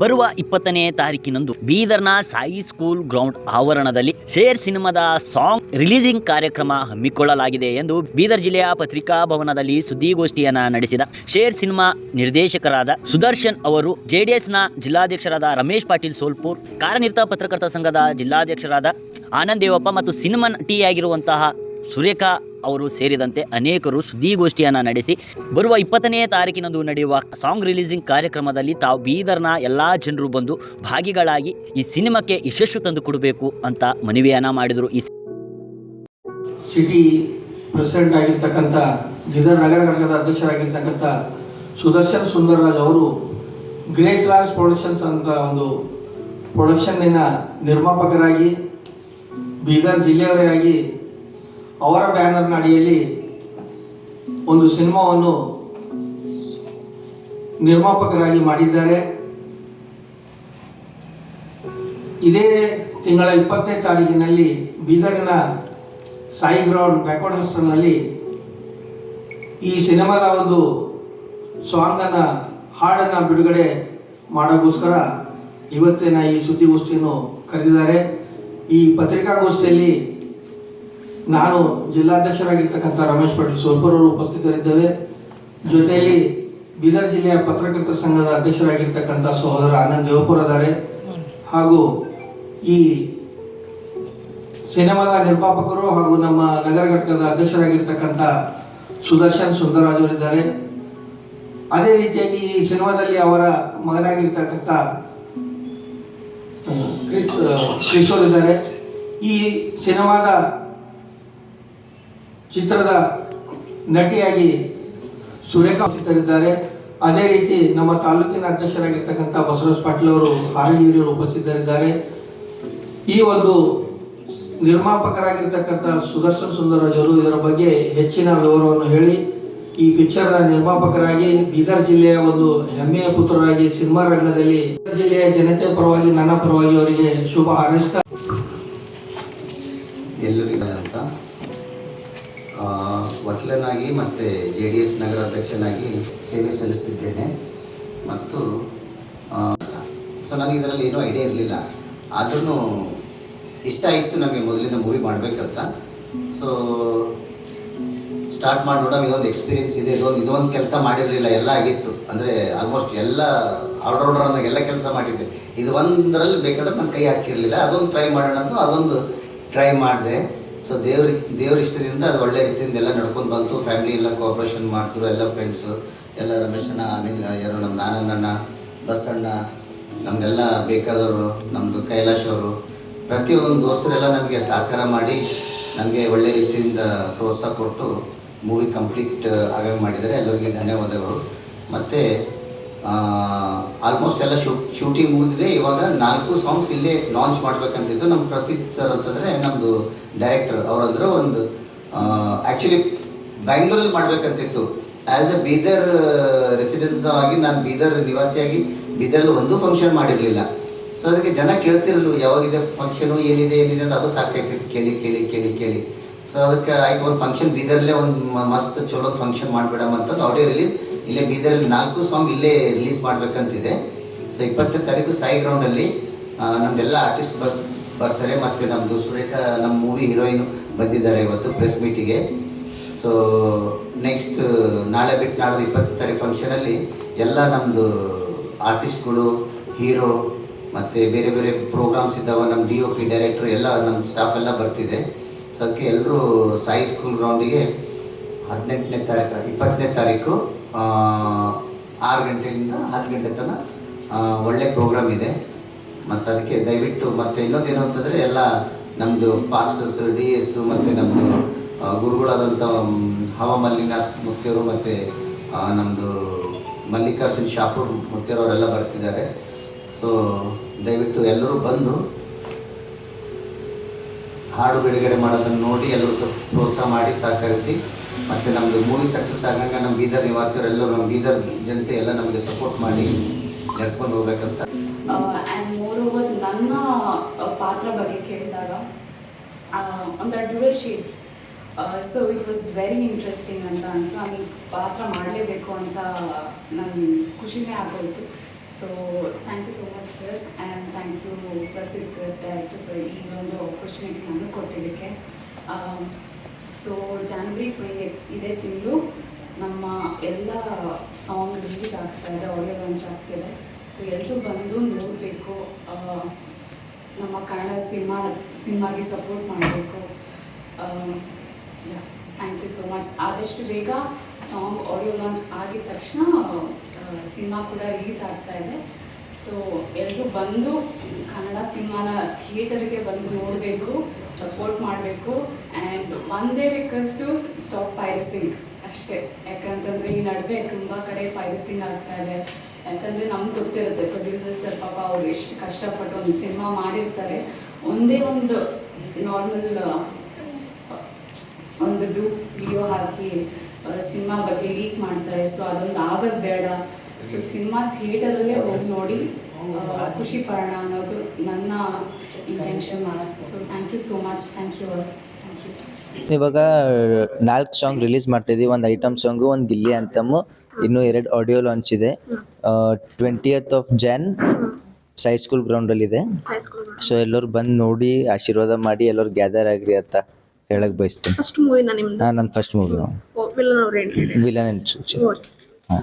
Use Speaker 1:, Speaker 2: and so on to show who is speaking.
Speaker 1: ಬರುವ ಇಪ್ಪತ್ತನೇ ತಾರೀಕಿನಂದು ಬೀದರ್ನ ಸಾಯಿ ಸ್ಕೂಲ್ ಗ್ರೌಂಡ್ ಆವರಣದಲ್ಲಿ ಶೇರ್ ಸಿನಿಮಾದ ಸಾಂಗ್ ರಿಲೀಸಿಂಗ್ ಕಾರ್ಯಕ್ರಮ ಹಮ್ಮಿಕೊಳ್ಳಲಾಗಿದೆ ಎಂದು ಬೀದರ್ ಜಿಲ್ಲೆಯ ಪತ್ರಿಕಾ ಭವನದಲ್ಲಿ ಸುದ್ದಿಗೋಷ್ಠಿಯನ್ನ ನಡೆಸಿದ ಶೇರ್ ಸಿನಿಮಾ ನಿರ್ದೇಶಕರಾದ ಸುದರ್ಶನ್ ಅವರು, ಜೆಡಿಎಸ್ನ ಜಿಲ್ಲಾಧ್ಯಕ್ಷರಾದ ರಮೇಶ್ ಪಾಟೀಲ್ ಸೋಲ್ಪುರ್, ಕಾರ್ಯನಿರತ ಪತ್ರಕರ್ತ ಸಂಘದ ಜಿಲ್ಲಾಧ್ಯಕ್ಷರಾದ ಆನಂದ್ ದೇವಪ್ಪ ಮತ್ತು ಸಿನಿಮಾ ನಟಿಯಾಗಿರುವಂತಹ ಸುರೇಖಾ ಅವರು ಸೇರಿದಂತೆ ಅನೇಕರು ಸುದ್ದಿಗೋಷ್ಠಿಯನ್ನು ನಡೆಸಿ, ಬರುವ ಇಪ್ಪತ್ತನೇ ತಾರೀಕಿನಂದು ನಡೆಯುವ ಸಾಂಗ್ ರಿಲೀಸಿಂಗ್ ಕಾರ್ಯಕ್ರಮದಲ್ಲಿ ತಾವು ಬೀದರ್ನ ಎಲ್ಲ ಜನರು ಬಂದು ಭಾಗಿಗಳಾಗಿ ಈ ಸಿನಿಮಾಕ್ಕೆ ಯಶಸ್ಸು ತಂದು ಕೊಡಬೇಕು ಅಂತ ಮನವಿಯನ್ನು ಮಾಡಿದರು. ಈ
Speaker 2: ಸಿಟಿ ಪ್ರೆಸಿಡೆಂಟ್ ಆಗಿರ್ತಕ್ಕಂಥ, ಬೀದರ್ ನಗರ ಘಟಕದ ಅಧ್ಯಕ್ಷರಾಗಿರ್ತಕ್ಕಂಥ ಸುದರ್ಶನ್ ಸುಂದರರಾಜ್ ಅವರು ಗ್ರೇಸ್ ರಾಜ್ ಪ್ರೊಡಕ್ಷನ್ಸ್ ಅಂತ ಒಂದು ಪ್ರೊಡಕ್ಷನ್ನಿನ ನಿರ್ಮಾಪಕರಾಗಿ, ಬೀದರ್ ಜಿಲ್ಲೆಯವರೇ ಆಗಿ ಅವರ ಬ್ಯಾನರ್ನ ಅಡಿಯಲ್ಲಿ ಒಂದು ಸಿನಿಮಾವನ್ನು ನಿರ್ಮಾಪಕರಾಗಿ ಮಾಡಿದ್ದಾರೆ. ಇದೇ ತಿಂಗಳ ಇಪ್ಪತ್ತನೇ ತಾರೀಕಿನಲ್ಲಿ ಬೀದರ್ನ ಸಾಯಿ ಗ್ರೌಂಡ್ ಬ್ಯಾಕ್ವರ್ಡ್ ಹಾಸ್ಟೆಲ್ನಲ್ಲಿ ಈ ಸಿನಿಮಾದ ಒಂದು ಸಾಂಗನ್ನು ಹಾಡನ್ನು ಬಿಡುಗಡೆ ಮಾಡೋಕ್ಕೋಸ್ಕರ ಇವತ್ತಿನ ಈ ಸುದ್ದಿಗೋಷ್ಠಿಯನ್ನು ಕರೆದಿದ್ದಾರೆ. ಈ ಪತ್ರಿಕಾಗೋಷ್ಠಿಯಲ್ಲಿ ನಾನು ಜಿಲ್ಲಾಧ್ಯಕ್ಷರಾಗಿರ್ತಕ್ಕಂಥ ರಮೇಶ್ ಪಾಟೀಲ್ ಸೋಲ್ಪುರ್ ಉಪಸ್ಥಿತರಿದ್ದೇವೆ. ಜೊತೆಯಲ್ಲಿ ಬೀದರ್ ಜಿಲ್ಲೆಯ ಪತ್ರಕರ್ತರ ಸಂಘದ ಅಧ್ಯಕ್ಷರಾಗಿರ್ತಕ್ಕಂಥ ಸಹೋದರ ಆನಂದ್ ದೇವಪುರ ಅದಾರೆ ಹಾಗೂ ಈ ಸಿನಿಮಾದ ನಿರ್ಮಾಪಕರು ಹಾಗೂ ನಮ್ಮ ನಗರ ಘಟಕದ ಅಧ್ಯಕ್ಷರಾಗಿರ್ತಕ್ಕಂಥ ಸುದರ್ಶನ್ ಸುಂದರರಾಜ್ ಅವರಿದ್ದಾರೆ ಅದೇ ರೀತಿಯಾಗಿ ಈ ಸಿನಿಮಾದಲ್ಲಿ ಅವರ ಮಗನಾಗಿರ್ತಕ್ಕಂಥ ಕ್ರಿಸ್ ಕ್ರಿಸ್ ಇದ್ದಾರೆ. ಈ ಸಿನಿಮಾದ ಚಿತ್ರದ ನಟಿಯಾಗಿ ಸುರೇಖಾ ಉಪಸ್ಥಿತರಿದ್ದಾರೆ ಅದೇ ರೀತಿ ನಮ್ಮ ತಾಲೂಕಿನ ಅಧ್ಯಕ್ಷರಾಗಿರ್ತಕ್ಕಂಥ ಬಸವರಾಜ್ ಪಾಟೀಲ್ ಅವರು ಹಾರಗಿರಿಯವರು ಉಪಸ್ಥಿತರಿದ್ದಾರೆ. ಈ ಒಂದು ನಿರ್ಮಾಪಕರಾಗಿರ್ತಕ್ಕಂಥ ಸುದರ್ಶನ್ ಸುಂದರರಾಜ್ ಅವರು ಇದರ ಬಗ್ಗೆ ಹೆಚ್ಚಿನ ವಿವರವನ್ನು ಹೇಳಿ, ಈ ಪಿಕ್ಚರ್ನ ನಿರ್ಮಾಪಕರಾಗಿ ಬೀದರ್ ಜಿಲ್ಲೆಯ ಒಂದು ಹೆಮ್ಮೆಯ ಪುತ್ರರಾಗಿ ಸಿನಿಮಾ ರಂಗದಲ್ಲಿ ಜಿಲ್ಲೆಯ ಜನತೆಯ ಪರವಾಗಿ, ನನ್ನ ಪರವಾಗಿ ಅವರಿಗೆ ಶುಭ ಹಾರೈಸ್ತಾ
Speaker 3: ಎಲ್ಲರಿಗೂ ವಕೀಲನಾಗಿ ಮತ್ತು ಜೆ ಡಿ ಎಸ್ ನಗರಾಧ್ಯಕ್ಷನಾಗಿ ಸೇವೆ ಸಲ್ಲಿಸ್ತಿದ್ದೇನೆ. ಮತ್ತು ಸೊ ನನಗೆ ಇದರಲ್ಲಿ ಏನೂ ಐಡಿಯಾ ಇರಲಿಲ್ಲ. ಆದ್ರೂ ಇಷ್ಟ ಇತ್ತು ನನಗೆ ಮೊದಲಿಂದ ಮೂವಿ ಮಾಡಬೇಕಂತ. ಸೊ ಸ್ಟಾರ್ಟ್ ಮಾಡಿ ನೋಡೋ ಇದೊಂದು ಎಕ್ಸ್ಪೀರಿಯನ್ಸ್ ಇದೆ. ಇದೊಂದು ಇದೊಂದು ಕೆಲಸ ಮಾಡಿರಲಿಲ್ಲ, ಎಲ್ಲ ಆಗಿತ್ತು. ಅಂದರೆ ಆಲ್ಮೋಸ್ಟ್ ಎಲ್ಲ ಆಲ್ರೌಂಡರ್ ಅಂದಾಗ ಎಲ್ಲ ಕೆಲಸ ಮಾಡಿದ್ದೆ. ಇದು ಒಂದರಲ್ಲಿ ಬೇಕಾದ್ರೆ ನನ್ನ ಕೈ ಹಾಕಿರಲಿಲ್ಲ. ಅದೊಂದು ಟ್ರೈ ಮಾಡೋಣ ಅಂತ ಅದೊಂದು ಟ್ರೈ ಮಾಡಿದೆ. ಸೊ ದೇವ್ರ ದೇವ್ರ ಇಷ್ಟದಿಂದ ಅದು ಒಳ್ಳೆ ರೀತಿಯಿಂದ ಎಲ್ಲ ನಡ್ಕೊಂಡು ಬಂತು. ಫ್ಯಾಮಿಲಿ ಎಲ್ಲ ಕೋಆಪ್ರೇಷನ್ ಮಾಡ್ತಿದ್ರು, ಎಲ್ಲ ಫ್ರೆಂಡ್ಸು ಎಲ್ಲ ರಮೇಶ್ ಅಣ್ಣ ಅನಿಲ್ ಯಾರು ನಮ್ಮ ನಾನಂದಣ್ಣ, ಬಸಣ್ಣ, ನಮಗೆಲ್ಲ ಬೇಕಾದವರು ನಮ್ಮದು ಕೈಲಾಶ್ ಅವರು. ಪ್ರತಿಯೊಂದು ದೋಸ್ತರೆಲ್ಲ ನನಗೆ ಸಹಕಾರ ಮಾಡಿ, ನನಗೆ ಒಳ್ಳೆ ರೀತಿಯಿಂದ ಪ್ರೋತ್ಸಾಹ ಕೊಟ್ಟು ಮೂವಿ ಕಂಪ್ಲೀಟ್ ಆಗಾಗ ಮಾಡಿದ್ದಾರೆ. ಎಲ್ಲರಿಗೆ ಧನ್ಯವಾದಗಳು. ಮತ್ತು ಆಲ್ಮೋಸ್ಟ್ ಎಲ್ಲ ಶೂ ಶೂಟಿಂಗ್ ಮುಗಿದಿದೆ. ಇವಾಗ ನಾಲ್ಕು ಸಾಂಗ್ಸ್ ಇಲ್ಲೇ ಲಾಂಚ್ ಮಾಡ್ಬೇಕಂತಿದ್ದು ನಮ್ಮ ಪ್ರಸಿದ್ಧ ಸರ್ ಅಂತಂದರೆ ನಮ್ಮದು ಡೈರೆಕ್ಟರ್ ಅವರಂದ್ರೆ ಒಂದು ಆ್ಯಕ್ಚುಲಿ ಬ್ಯಾಂಗ್ಳೂರಲ್ಲಿ ಮಾಡ್ಬೇಕಂತಿತ್ತು. ಆ್ಯಸ್ ಎ ಬೀದರ್ ರೆಸಿಡೆನ್ಸ್ ಆಗಿ ನಾನು ಬೀದರ್ ನಿವಾಸಿಯಾಗಿ ಬೀದರಲ್ಲಿ ಒಂದೂ ಫಂಕ್ಷನ್ ಮಾಡಿರಲಿಲ್ಲ. ಸೊ ಅದಕ್ಕೆ ಜನ ಕೇಳ್ತಿರಲು ಯಾವಾಗಿದೆ ಫಂಕ್ಷನು ಏನಿದೆ ಏನಿದೆ ಅಂತ ಅದು ಸಾಕಾಗ್ತಿತ್ತು. ಕೇಳಿ ಕೇಳಿ ಕೇಳಿ ಕೇಳಿ. ಸೊ ಅದಕ್ಕೆ ಆಯ್ತು, ಒಂದು ಫಂಕ್ಷನ್ ಬೀದರಲ್ಲೇ ಒಂದು ಮಸ್ತ್ ಚಲೋ ಫಂಕ್ಷನ್ ಮಾಡಿಬಿಡಮ್ಮ ಅಂತಂದು ಆಡಿಯೋ ರಿಲೀಸ್ ಇಲ್ಲೇ ಬೀದರಲ್ಲಿ ನಾಲ್ಕು ಸಾಂಗ್ ಇಲ್ಲೇ ರಿಲೀಸ್ ಮಾಡಬೇಕಂತಿದೆ. ಸೊ ಇಪ್ಪತ್ತನೇ ತಾರೀಕು ಸಾಯಿ ಗ್ರೌಂಡಲ್ಲಿ ನಮ್ದೆಲ್ಲ ಆರ್ಟಿಸ್ಟ್ ಬರ್, ಬರ್ತಾರೆ ಮತ್ತು ನಮ್ಮದು ಸುರೇಖಾ ನಮ್ಮ ಮೂವಿ ಹೀರೋಯಿನ್ ಬಂದಿದ್ದಾರೆ ಇವತ್ತು ಪ್ರೆಸ್ ಮೀಟಿಗೆ ಸೊ ನೆಕ್ಸ್ಟ್ ನಾಳೆ ಬಿಟ್ಟು ನಾಡೋದು ಇಪ್ಪತ್ತನೇ ತಾರೀಕು ಫಂಕ್ಷನಲ್ಲಿ ಎಲ್ಲ ನಮ್ಮದು ಆರ್ಟಿಸ್ಟ್ಗಳು ಹೀರೋ ಮತ್ತು ಬೇರೆ ಬೇರೆ ಪ್ರೋಗ್ರಾಮ್ಸ್ ಇದ್ದಾವೆ ನಮ್ಮ ಡಿ ಒ ಪಿ ಡೈರೆಕ್ಟ್ರು ಎಲ್ಲ ನಮ್ಮ ಸ್ಟಾಫ್ ಎಲ್ಲ ಬರ್ತಿದೆ. ಸೊ ಅದಕ್ಕೆ ಎಲ್ಲರೂ ಸಾಯಿ ಸ್ಕೂಲ್ ಗ್ರೌಂಡಿಗೆ ಹದಿನೆಂಟನೇ ತಾರೀಕು, ಇಪ್ಪತ್ತನೇ ತಾರೀಕು ಆರು ಗಂಟೆಯಿಂದ ಹತ್ತು ಗಂಟೆ ತನಕ ಒಳ್ಳೆ ಪ್ರೋಗ್ರಾಮ್ ಇದೆ. ಮತ್ತು ಅದಕ್ಕೆ ದಯವಿಟ್ಟು ಮತ್ತು ಇನ್ನೊಂದೇನು ಅಂತಂದರೆ ಎಲ್ಲ ನಮ್ಮದು ಪಾಸ್ಟರ್ಸ್ ಡಿ ಎಸ್ ಮತ್ತು ನಮ್ಮದು ಗುರುಗಳಾದಂಥ ಹವಾಮಲ್ಲಿನಾಥ್ ಹವ ಮಲ್ಲಿನಾಥ್ ಮುಕ್ತಿಯವರು ಮತ್ತು ನಮ್ಮದು ಮಲ್ಲಿಕಾರ್ಜುನ್ ಶಾಪೂರ್ ಮುಕ್ತಿಯರವರೆಲ್ಲ ಬರ್ತಿದ್ದಾರೆ. ಸೊ ದಯವಿಟ್ಟು ಎಲ್ಲರೂ ಬಂದು ಹಾಡು ಬಿಡುಗಡೆ ಮಾಡೋದನ್ನು ನೋಡಿ, ಎಲ್ಲರೂ ಸ್ವಲ್ಪ ಪ್ರೋತ್ಸಾಹ ಮಾಡಿ, ಸಹಕರಿಸಿ. ಮತ್ತು ನಮ್ಮದು ಮೂವಿ ಸಕ್ಸಸ್ ಆಗಂಗೆ ನಮ್ಮ ಬೀದರ್ ನಿವಾಸಿಯವರೆಲ್ಲರೂ ನಮ್ಮ ಬೀದರ್ ಜನತೆ ಎಲ್ಲ ನಮಗೆ ಸಪೋರ್ಟ್ ಮಾಡಿ ನಡೆಸ್ಕೊಂಡು ಹೋಗ್ಬೇಕಂತ.
Speaker 4: ಆ್ಯಂಡ್ ಮೋರ್ ಓವರ್ ನನ್ನ ಪಾತ್ರ ಬಗ್ಗೆ ಕೇಳಿದಾಗ ಒಂಥರ dual shades so it was very interesting ಅಂತ ಅನ್ಸು ನನಗೆ ಪಾತ್ರ ಮಾಡಲೇಬೇಕು ಅಂತ ನನ್ನ ಖುಷಿನೇ ಆಗೋಯ್ತು. So thank you so much sir and thank you Prasiddh sir director sir ಈ ಒಂದು ಆಪರ್ಚುನಿಟಿ ನಾನು ಕೊಟ್ಟಿದ್ದಕ್ಕೆ. ಸೊ ಜಾನ್ವರಿ ಟ್ವೆಂಟಿ ಇದೇ ತಿಂಗಳು. ನಮ್ಮ ಎಲ್ಲ ಸಾಂಗ್ ರಿಲೀಸ್ ಆಗ್ತಾ ಇದೆ ಆಡಿಯೋ ಲಾಂಚ್ ಆಗ್ತಿದೆ ಸೊ ಎಲ್ಲರೂ ಬಂದು ನೋಡಬೇಕು ನಮ್ಮ ಕನ್ನಡ ಸಿನಿಮಾ, ಸಿನಿಮಾಗೆ ಸಪೋರ್ಟ್ ಮಾಡಬೇಕು. ಥ್ಯಾಂಕ್ ಯು ಸೋ ಮಚ್ ಆದಷ್ಟು ಬೇಗ ಸಾಂಗ್ ಆಡಿಯೋ ಲಾಂಚ್ ಆಗಿದ ತಕ್ಷಣ ಸಿನಿಮಾ ಕೂಡ ರಿಲೀಸ್ ಆಗ್ತಾ ಇದೆ. ಸೊ ಎಲ್ಲರೂ ಬಂದು ಕನ್ನಡ ಸಿನಿಮಾನ ಥಿಯೇಟರ್ಗೆ ಬಂದು ನೋಡಬೇಕು, ಸಪೋರ್ಟ್ ಮಾಡಬೇಕು ಆ್ಯಂಡ್ ಒಂದೇ ರಿಕ್ವೆಸ್ಟು ಸ್ಟಾಪ್ ಪೈರಸಿಂಗ್ ಅಷ್ಟೇ. ಯಾಕಂತಂದರೆ ಈ ನಡುವೆ ತುಂಬ ಕಡೆ ಪೈರಸಿಂಗ್ ಆಗ್ತಾ ಇದೆ. ಯಾಕಂದರೆ ನಮ್ಗೆ ಗೊತ್ತಿರುತ್ತೆ ಪ್ರೊಡ್ಯೂಸರ್ಸ್ ಪಾಪ ಅವ್ರು ಎಷ್ಟು ಕಷ್ಟಪಟ್ಟು ಒಂದು ಸಿನಿಮಾ ಮಾಡಿರ್ತಾರೆ. ಒಂದೇ ಒಂದು ನಾರ್ಮಲ್ ಒಂದು ಡೂಪ್ ವಿಡಿಯೋ ಹಾಕಿ ಸಿನಿಮಾ ಬಗ್ಗೆ ಲೀಕ್ ಮಾಡ್ತಾರೆ. ಸೊ ಅದೊಂದು ಆಗೋದು ಬೇಡ. ಸೊ ಸಿನಿಮಾ ಥಿಯೇಟರಲ್ಲೇ ಹೋಗಿ ನೋಡಿ ಆ, ಖುಷಿ ಪಡೋಣ ಅನ್ನೋದು ನನ್ನ intention so thank you so much thank you thank you
Speaker 5: ಇವಾಗ ನಾಲ್ಕು ಸಾಂಗ್ ರಿಲೀಸ್ ಮಾಡ್ತಿದ್ದೀವಿ ಒಂದು ಐಟಮ್ ಸಾಂಗು ಒಂದು ದಿಲ್ಲಿ ಅಂತಮು ಇನ್ನು ಎರಡು ಆಡಿಯೋ ಲಾಂಚ್ ಇದೆ. Twentieth of Jan Sai school ಗ್ರೌಂಡಲ್ಲಿ ಇದೆ. ಸೊ ಎಲ್ಲರೂ ಬಂದು ನೋಡಿ ಆಶೀರ್ವಾದ ಮಾಡಿ ಎಲ್ಲರೂ ಗ್ಯಾದರ್ ಆಗ್ರಿ ಅಂತ ಹೇಳಕ್ ಬಯಸ್ತೀನಿ.
Speaker 6: ಫಸ್ಟ್ ಮೂವಿನ ನಿಮ್ದು?
Speaker 5: ಹಾಂ ನನ್ನ ಫಸ್ಟ್ ಮೂವಿ
Speaker 6: ವಿಲನ್ ಅವ್ರು ಎಂಟ್ರಿ
Speaker 5: ವಿಲನ್ ಹಾಂ